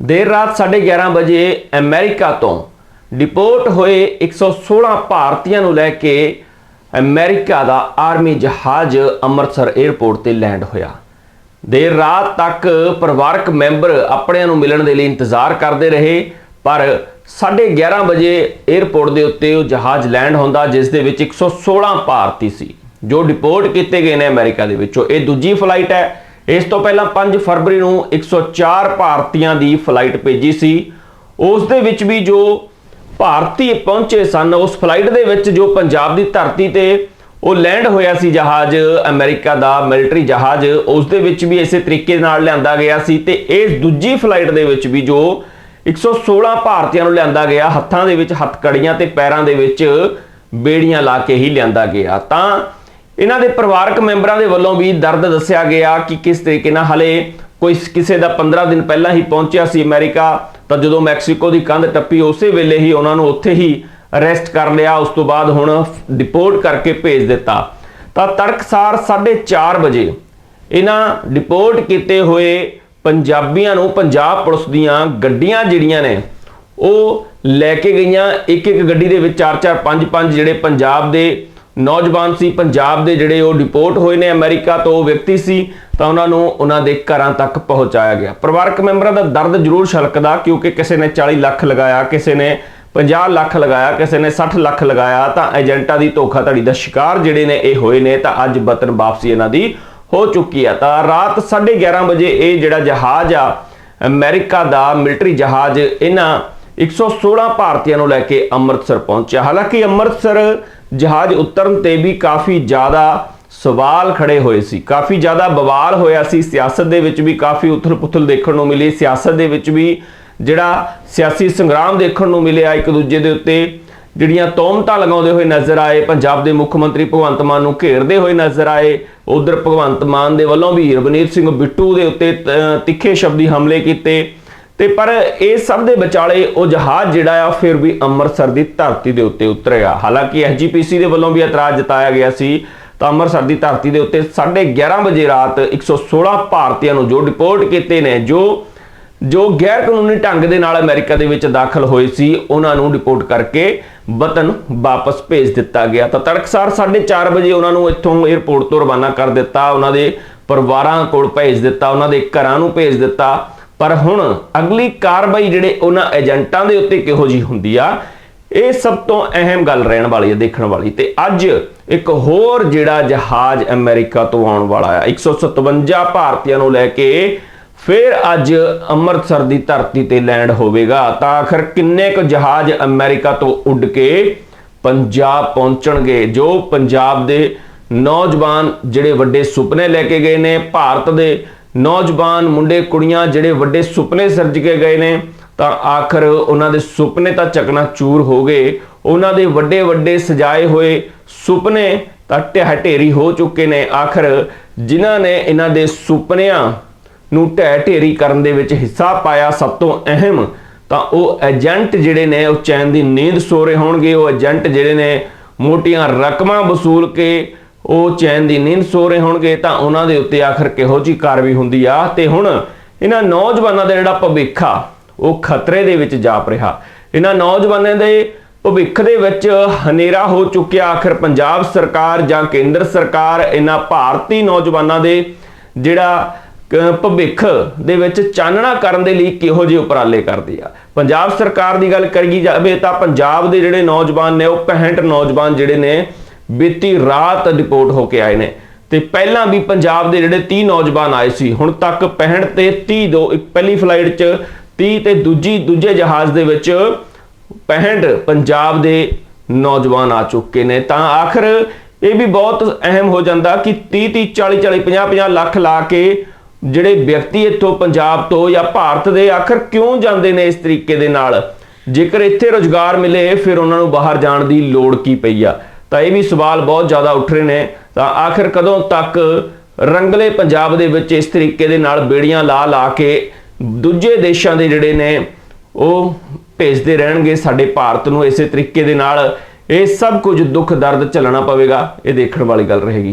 ਦੇਰ ਰਾਤ 11:30 ਵਜੇ ਅਮਰੀਕਾ ਤੋਂ ਡਿਪੋਰਟ ਹੋਏ 116 ਭਾਰਤੀਆਂ ਨੂੰ ਲੈ ਕੇ ਅਮਰੀਕਾ ਦਾ ਆਰਮੀ ਜਹਾਜ਼ ਅੰਮ੍ਰਿਤਸਰ 에ਅਰਪੋਰਟ ਤੇ ਲੈਂਡ ਹੋਇਆ। ਦੇਰ ਰਾਤ ਤੱਕ ਪਰਿਵਾਰਕ ਮੈਂਬਰ ਆਪਣਿਆਂ ਨੂੰ ਮਿਲਣ ਦੇ ਲਈ ਇੰਤਜ਼ਾਰ ਕਰਦੇ ਰਹੇ, ਪਰ 11:30 ਵਜੇ 에ਅਰਪੋਰਟ ਦੇ ਉੱਤੇ ਉਹ ਜਹਾਜ਼ ਲੈਂਡ ਹੁੰਦਾ, ਜਿਸ ਦੇ ਵਿੱਚ 116 ਭਾਰਤੀ ਸੀ, ਜੋ ਡਿਪੋਰਟ ਕੀਤੇ ਗਏ ਨੇ ਅਮਰੀਕਾ ਦੇ ਵਿੱਚੋਂ। ਇਹ ਦੂਜੀ ਫਲਾਈਟ ਹੈ। ਇਸ ਤੋਂ ਪਹਿਲਾਂ 5 ਫਰਵਰੀ ਨੂੰ 104 ਭਾਰਤੀਆਂ ਦੀ ਫਲਾਈਟ ਭੇਜੀ ਸੀ। ਉਸ ਦੇ ਵਿੱਚ ਵੀ ਜੋ ਭਾਰਤੀ ਪਹੁੰਚੇ ਸਨ, ਉਸ ਫਲਾਈਟ ਦੇ ਵਿੱਚ ਜੋ ਪੰਜਾਬ ਦੀ ਧਰਤੀ ਤੇ ਉਹ ਲੈਂਡ ਹੋਇਆ ਸੀ ਜਹਾਜ਼, ਅਮਰੀਕਾ ਦਾ ਮਿਲਟਰੀ ਜਹਾਜ਼, ਉਸ ਦੇ ਵਿੱਚ ਵੀ ਇਸੇ ਤਰੀਕੇ ਨਾਲ ਲਿਆਂਦਾ ਗਿਆ ਸੀ ਤੇ ਇਸ ਦੂਜੀ ਫਲਾਈਟ ਦੇ ਵਿੱਚ ਵੀ ਜੋ 116 ਭਾਰਤੀਆਂ ਨੂੰ ਲਿਆਂਦਾ ਗਿਆ, ਹੱਥਾਂ ਦੇ ਵਿੱਚ ਹੱਥਕੜੀਆਂ ਤੇ ਪੈਰਾਂ ਦੇ ਵਿੱਚ ਬੇੜੀਆਂ ਲਾ ਕੇ ਹੀ ਲਿਆਂਦਾ ਗਿਆ। ਤਾਂ ਇਹਨਾਂ ਦੇ ਪਰਿਵਾਰਕ ਮੈਂਬਰਾਂ ਦੇ ਵੱਲੋਂ ਵੀ ਦਰਦ ਦੱਸਿਆ ਗਿਆ ਕਿ ਕਿਸ ਤਰੀਕੇ ਨਾਲ ਹਲੇ ਕੋਈ ਕਿਸੇ ਦਾ 15 ਦਿਨ ਪਹਿਲਾਂ ਹੀ ਪਹੁੰਚਿਆ ਸੀ ਅਮਰੀਕਾ, ਤਾਂ ਜਦੋਂ ਮੈਕਸੀਕੋ ਦੀ ਕੰਧ ਟੱਪੀ ਉਸੇ ਵੇਲੇ ਹੀ ਉਹਨਾਂ ਨੂੰ ਉੱਥੇ ਹੀ ਅਰੈਸਟ ਕਰ ਲਿਆ, ਉਸ ਤੋਂ ਬਾਅਦ ਹੁਣ ਡਿਪੋਰਟ ਕਰਕੇ ਭੇਜ ਦਿੱਤਾ। ਤਾਂ ਤੜਕਸਾਰ 4:30 ਵਜੇ ਇਹਨਾਂ ਡਿਪੋਰਟ ਕੀਤੇ ਹੋਏ ਪੰਜਾਬੀਆਂ ਨੂੰ ਪੰਜਾਬ ਪੁਲਿਸ ਦੀਆਂ ਗੱਡੀਆਂ ਜਿਹੜੀਆਂ ਨੇ, ਉਹ ਲੈ ਕੇ ਗਈਆਂ। ਇੱਕ ਇੱਕ ਗੱਡੀ ਦੇ ਵਿੱਚ 4 4 5 5 ਜਿਹੜੇ ਪੰਜਾਬ ਦੇ ਨੌਜਵਾਨ ਸੀ, ਪੰਜਾਬ ਦੇ ਜਿਹੜੇ ਉਹ ਡਿਪੋਰਟ ਹੋਏ ਨੇ ਅਮਰੀਕਾ ਤੋਂ, ਉਹ ਵਿਅਕਤੀ ਸੀ, ਤਾਂ ਉਹਨਾਂ ਨੂੰ ਉਹਨਾਂ ਦੇ ਘਰਾਂ ਤੱਕ ਪਹੁੰਚਾਇਆ ਗਿਆ। ਪਰਿਵਾਰਕ ਮੈਂਬਰਾਂ ਦਾ ਦਰਦ ਜ਼ਰੂਰ ਛਲਕਦਾ, ਕਿਉਂਕਿ ਕਿਸੇ ਨੇ 40 ਲੱਖ ਲਗਾਇਆ, ਕਿਸੇ ਨੇ 50 ਲੱਖ ਲਗਾਇਆ, ਕਿਸੇ ਨੇ 60 ਲੱਖ ਲਗਾਇਆ, ਤਾਂ ਏਜੰਟਾਂ ਦੀ ਧੋਖਾਧੜੀ ਦਾ ਸ਼ਿਕਾਰ ਜਿਹੜੇ ਨੇ ਇਹ ਹੋਏ ਨੇ, ਤਾਂ ਅੱਜ ਵਤਨ ਵਾਪਸੀ ਇਹਨਾਂ ਦੀ ਹੋ ਚੁੱਕੀ ਆ। ਤਾਂ ਰਾਤ 11:30 ਵਜੇ ਇਹ ਜਿਹੜਾ ਜਹਾਜ਼ ਆ, ਅਮਰੀਕਾ ਦਾ ਮਿਲਟਰੀ ਜਹਾਜ਼, ਇਹਨਾਂ 116 ਭਾਰਤੀਆਂ ਨੂੰ ਲੈ ਕੇ ਅੰਮ੍ਰਿਤਸਰ ਪਹੁੰਚਿਆ। ਹਾਲਾਂਕਿ ਅੰਮ੍ਰਿਤਸਰ ਜਹਾਜ਼ ਉਤਰਨ ਤੇ ਵੀ ਕਾਫੀ ਜ਼ਿਆਦਾ ਸਵਾਲ ਖੜੇ ਹੋਏ ਸੀ। ਕਾਫੀ ਜ਼ਿਆਦਾ ਬਵਾਲ ਹੋਇਆ ਸੀ। ਸਿਆਸਤ ਦੇ ਵਿੱਚ ਵੀ ਕਾਫੀ ਉਥਲ-ਪੁਥਲ ਦੇਖਣ ਨੂੰ ਮਿਲੀ। ਸਿਆਸਤ ਦੇ ਵਿੱਚ ਵੀ ਜਿਹੜਾ ਸਿਆਸੀ ਸੰਗਰਾਮ ਦੇਖਣ ਨੂੰ ਮਿਲਿਆ, ਇੱਕ ਦੂਜੇ ਦੇ ਉੱਤੇ ਜਿਹੜੀਆਂ ਤੋਮਤਾਂ ਲਗਾਉਂਦੇ ਹੋਏ ਨਜ਼ਰ ਆਏ, ਪੰਜਾਬ ਦੇ ਮੁੱਖ ਮੰਤਰੀ ਭਗਵੰਤ ਮਾਨ ਨੂੰ ਘੇਰਦੇ ਹੋਏ ਨਜ਼ਰ ਆਏ, ਉਧਰ ਭਗਵੰਤ ਮਾਨ ਦੇ ਵੱਲੋਂ ਵੀ ਰਵਨੀਤ ਸਿੰਘ ਬਿੱਟੂ ਦੇ ਉੱਤੇ ਤ- ਤਿੱਖੇ ਸ਼ਬਦੀ ਹਮਲੇ ਕੀਤੇ। ਤੇ ਪਰ ਇਹ ਸਭ ਦੇ ਵਿਚਾਲੇ ਉਹ ਜਹਾਜ਼ ਜਿਹੜਾ ਆ, ਫਿਰ ਵੀ ਅੰਮ੍ਰਿਤਸਰ ਦੀ ਧਰਤੀ ਦੇ ਉੱਤੇ ਉਤਰਿਆ। ਹਾਲਾਂਕਿ ਐਸਜੀਪੀਸੀ ਦੇ ਵੱਲੋਂ ਵੀ ਇਤਰਾਜ਼ ਜਤਾਇਆ ਗਿਆ ਸੀ, ਤਾਂ ਅੰਮ੍ਰਿਤਸਰ ਦੀ ਧਰਤੀ ਦੇ ਉੱਤੇ 11:30 ਵਜੇ ਰਾਤ 116 ਭਾਰਤੀਆਂ ਨੂੰ ਜੋ ਡਿਪੋਰਟ ਕੀਤੇ ਨੇ, ਜੋ ਜੋ ਗੈਰ ਕਾਨੂੰਨੀ ਢੰਗ ਦੇ ਨਾਲ ਅਮਰੀਕਾ ਦੇ ਵਿੱਚ ਦਾਖਲ ਹੋਏ ਸੀ, ਉਹਨਾਂ ਨੂੰ ਡਿਪੋਰਟ ਕਰਕੇ ਵਤਨ ਵਾਪਸ ਭੇਜ ਦਿੱਤਾ ਗਿਆ। ਤਾਂ ਤੜਕਸਾਰ 4:30 ਵਜੇ ਉਹਨਾਂ ਨੂੰ ਇੱਥੋਂ 에ਅਰਪੋਰਟ ਤੋਂ ਰਵਾਨਾ ਕਰ ਦਿੱਤਾ, ਉਹਨਾਂ ਦੇ ਪਰਿਵਾਰਾਂ ਕੋਲ ਭੇਜ ਦਿੱਤਾ, ਉਹਨਾਂ ਦੇ ਘਰਾਂ ਨੂੰ ਭੇਜ ਦਿੱਤਾ। ਪਰ ਹੁਣ ਅਗਲੀ ਕਾਰਵਾਈ ਜਿਹੜੇ ਉਹਨਾਂ ਏਜੰਟਾਂ ਦੇ ਉੱਤੇ ਕਿਹੋ ਜੀ ਹੁੰਦੀ ਆ, ਇਹ ਸਭ ਤੋਂ ਅਹਿਮ ਗੱਲ ਰਹਿਣ ਵਾਲੀ ਹੈ ਦੇਖਣ ਵਾਲੀ। ਤੇ ਅੱਜ ਇੱਕ ਹੋਰ ਜਿਹੜਾ ਜਹਾਜ਼ ਅਮਰੀਕਾ ਤੋਂ ਆਉਣ ਵਾਲਾ ਆ 157 ਭਾਰਤੀਆਂ ਨੂੰ ਲੈ ਕੇ ਫਿਰ ਅੱਜ ਅੰਮ੍ਰਿਤਸਰ ਦੀ ਧਰਤੀ ਤੇ ਲੈਂਡ ਹੋਵੇਗਾ। ਤਾਂ ਆਖਰ ਕਿੰਨੇ ਕੁ ਜਹਾਜ਼ ਅਮਰੀਕਾ ਤੋਂ ਉੱਡ ਕੇ ਪੰਜਾਬ ਪਹੁੰਚਣਗੇ? ਜੋ ਪੰਜਾਬ ਦੇ ਨੌਜਵਾਨ ਜਿਹੜੇ ਵੱਡੇ ਸੁਪਨੇ ਲੈ ਕੇ ਗਏ ਨੇ, ਭਾਰਤ ਦੇ ਨੌਜਵਾਨ ਮੁੰਡੇ ਕੁੜੀਆਂ ਜਿਹੜੇ ਵੱਡੇ ਸੁਪਨੇ ਸਿਰਜ ਕੇ ਗਏ ਨੇ, ਤਾਂ ਆਖਰ ਉਹਨਾਂ ਦੇ ਸੁਪਨੇ ਤਾਂ ਚਕਨਾ ਚੂਰ ਹੋ ਗਏ। ਉਹਨਾਂ ਦੇ ਵੱਡੇ ਵੱਡੇ ਸਜਾਏ ਹੋਏ ਸੁਪਨੇ ਤਾਂ ਢਹਿ ਢੇਰੀ ਹੋ ਚੁੱਕੇ ਨੇ। ਆਖਰ ਜਿਨ੍ਹਾਂ ਨੇ ਇਹਨਾਂ ਦੇ ਸੁਪਨਿਆਂ ਨੂੰ ਢਹਿ ਢੇਰੀ ਕਰਨ ਦੇ ਵਿੱਚ ਹਿੱਸਾ ਪਾਇਆ ਸਭ ਤੋਂ ਅਹਿਮ, ਤਾਂ ਉਹ ਏਜੰਟ ਜਿਹੜੇ ਨੇ, ਉਹ ਚੈਨ ਦੀ ਨੀਂਦ ਸੋ ਰਹੇ ਹੋਣਗੇ। ਉਹ ਏਜੰਟ ਜਿਹੜੇ ਨੇ, ਮੋਟੀਆਂ ਰਕਮਾਂ ਵਸੂਲ ਕੇ ਉਹ ਚੈਨ ਦੀ ਨੀਂਦ ਸੋ ਰਹੇ ਹੋਣਗੇ ਤਾਂ ਉਹਨਾਂ ਦੇ ਉੱਤੇ ਆਖਰ ਕਿਹੋ ਜੀ ਕਾਰਵਾਈ ਹੁੰਦੀ ਆ? ਤੇ ਹੁਣ ਇਹਨਾਂ ਨੌਜਵਾਨਾਂ ਦਾ ਜਿਹੜਾ ਭਵਿੱਖ ਆ, ਉਹ ਖਤਰੇ ਦੇ ਵਿੱਚ ਜਾਪ ਰਿਹਾ। ਇਹਨਾਂ ਨੌਜਵਾਨਾਂ ਦੇ ਭਵਿੱਖ ਦੇ ਵਿੱਚ ਹਨੇਰਾ ਹੋ ਚੁੱਕਿਆ। ਆਖਰ ਪੰਜਾਬ ਸਰਕਾਰ ਜਾਂ ਕੇਂਦਰ ਸਰਕਾਰ ਇਹਨਾਂ ਭਾਰਤੀ ਨੌਜਵਾਨਾਂ ਦੇ ਜਿਹੜਾ ਭਵਿੱਖ ਦੇ ਵਿੱਚ ਚਾਨਣਾ ਕਰਨ ਦੇ ਲਈ ਕਿਹੋ ਜਿਹੇ ਉਪਰਾਲੇ ਕਰਦੀ ਆ? ਪੰਜਾਬ ਸਰਕਾਰ ਦੀ ਗੱਲ ਕਰੀ ਜਾਵੇ ਤਾਂ ਪੰਜਾਬ ਦੇ ਜਿਹੜੇ ਨੌਜਵਾਨ ਨੇ, ਉਹ 65 ਨੌਜਵਾਨ ਜਿਹੜੇ ਨੇ ਬੀਤੀ ਰਾਤ ਰਿਪੋਰਟ ਹੋ ਕੇ ਆਏ ਨੇ। ਤੇ ਪਹਿਲਾਂ ਵੀ ਪੰਜਾਬ ਦੇ ਜਿਹੜੇ 30 ਨੌਜਵਾਨ ਆਏ ਸੀ, ਹੁਣ ਤੱਕ 65 ਤੇ 30 ਦੋ, ਇੱਕ ਪਹਿਲੀ ਫਲਾਈਟ 'ਚ 30 ਤੇ ਦੂਜੀ, ਦੂਜੇ ਜਹਾਜ਼ ਦੇ ਵਿੱਚ 65 ਪੰਜਾਬ ਦੇ ਨੌਜਵਾਨ ਆ ਚੁੱਕੇ ਨੇ। ਤਾਂ ਆਖਰ ਇਹ ਵੀ ਬਹੁਤ ਅਹਿਮ ਹੋ ਜਾਂਦਾ ਕਿ 30 30 40 40 50 50 ਲੱਖ ਲਾ ਕੇ ਜਿਹੜੇ ਵਿਅਕਤੀ ਇੱਥੋਂ ਪੰਜਾਬ ਤੋਂ ਜਾਂ ਭਾਰਤ ਦੇ ਆਖਰ ਕਿਉਂ ਜਾਂਦੇ ਨੇ ਇਸ ਤਰੀਕੇ ਦੇ ਨਾਲ? ਜੇਕਰ ਇੱਥੇ ਰੋਜ਼ਗਾਰ ਮਿਲੇ, ਫਿਰ ਉਹਨਾਂ ਨੂੰ ਬਾਹਰ ਜਾਣ ਦੀ ਲੋੜ ਕੀ ਪਈ ਆ? ਤਾਂ ਇਹ ਵੀ ਸਵਾਲ ਬਹੁਤ ਜ਼ਿਆਦਾ ਉੱਠ ਰਹੇ ਨੇ। ਤਾਂ ਆਖਿਰ ਕਦੋਂ ਤੱਕ ਰੰਗਲੇ ਪੰਜਾਬ ਦੇ ਵਿੱਚ ਇਸ ਤਰੀਕੇ ਦੇ ਨਾਲ ਬੇੜੀਆਂ ਲਾ ਲਾ ਕੇ ਦੂਜੇ ਦੇਸ਼ਾਂ ਦੇ ਜਿਹੜੇ ਨੇ, ਉਹ ਭੇਜਦੇ ਰਹਿਣਗੇ ਸਾਡੇ ਭਾਰਤ ਨੂੰ। ਇਸੇ ਤਰੀਕੇ ਦੇ ਨਾਲ ਇਹ ਸਭ ਕੁਝ ਦੁੱਖ ਦਰਦ ਝੱਲਣਾ ਪਵੇਗਾ। ਇਹ ਦੇਖਣ ਵਾਲੀ ਗੱਲ ਰਹੇਗੀ।